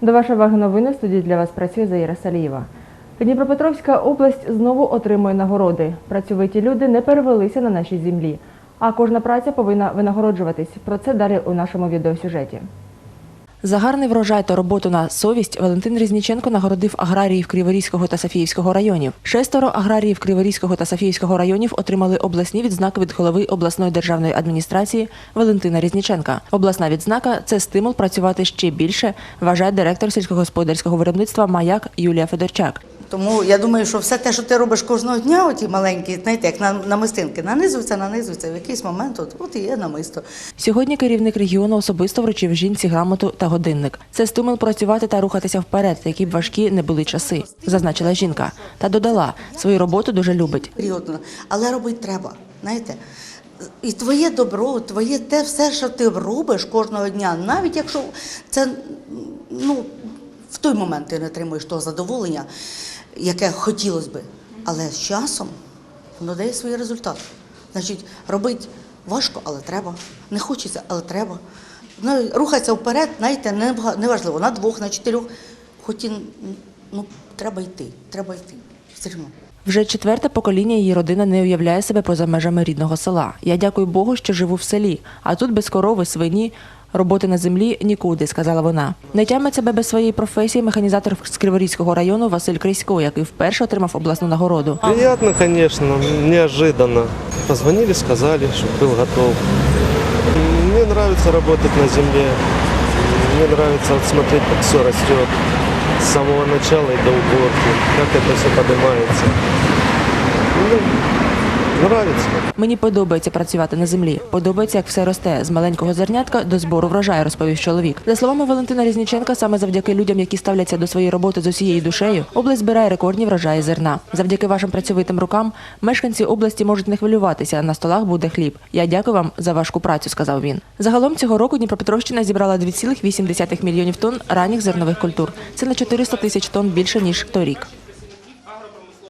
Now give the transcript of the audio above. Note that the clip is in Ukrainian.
До вашої уваги новини студії для вас працює Заїра Салієва. Дніпропетровська область знову отримує нагороди. Працьовиті люди не перевелися на нашій землі, а кожна праця повинна винагороджуватись. Про це далі у нашому відеосюжеті. За гарний врожай та роботу на совість Валентин Різніченко нагородив аграріїв Криворізького та Софіївського районів. Шестеро аграріїв Криворізького та Софіївського районів отримали обласні відзнаки від голови обласної державної адміністрації Валентина Різніченка. Обласна відзнака це стимул працювати ще більше, вважає директор сільськогосподарського виробництва Маяк Юлія Федорчак. Тому я думаю, що все те, що ти робиш кожного дня, оті маленькі, знаєте, як на, намистинки, нанизується, нанизується, в якийсь момент от, от і є намисто. Сьогодні керівник регіону особисто вручив жінці грамоту та годинник. Це стимул працювати та рухатися вперед, які б важкі не були часи, зазначила жінка. Та додала, свою роботу дуже любить. Але робити треба, знаєте. І твоє добро, твоє те все, що ти робиш кожного дня, навіть якщо це ну, в той момент ти не отримуєш того задоволення, яке хотілося би. Але з часом воно дає свій результат. Значить, робити важко, але треба. Не хочеться, але треба. Ну, рухатися вперед, знаєте, неважливо, на двох, на чотирьох. Хоч і ну, треба йти, треба йти. Все одно. Вже четверте покоління її родина не уявляє себе поза межами рідного села. Я дякую Богу, що живу в селі, а тут без корови, свині. Роботи на землі нікуди, сказала вона. Не тямить себе без своєї професії механізатор з Криворізького району Василь Крисько, який вперше отримав обласну нагороду. Приятно, конечно, неожиданно. Позвонили, сказали, что был готов. Мне нравится работать на. Мне нравится вот смотреть, как все растет. С самого начала и до уборки. Как это все поднимается. Нравится. Мені подобається працювати на землі. Подобається, як все росте з маленького зернятка до збору врожаю, розповів чоловік. За словами Валентина Різніченка, саме завдяки людям, які ставляться до своєї роботи з усією душею, область збирає рекордні врожаї зерна. Завдяки вашим працьовитим рукам мешканці області можуть не хвилюватися. На столах буде хліб. Я дякую вам за важку працю, сказав він. Загалом цього року Дніпропетровщина зібрала 2,8 мільйонів тонн ранніх зернових культур. Це на 400 тисяч тонн більше ніж торік.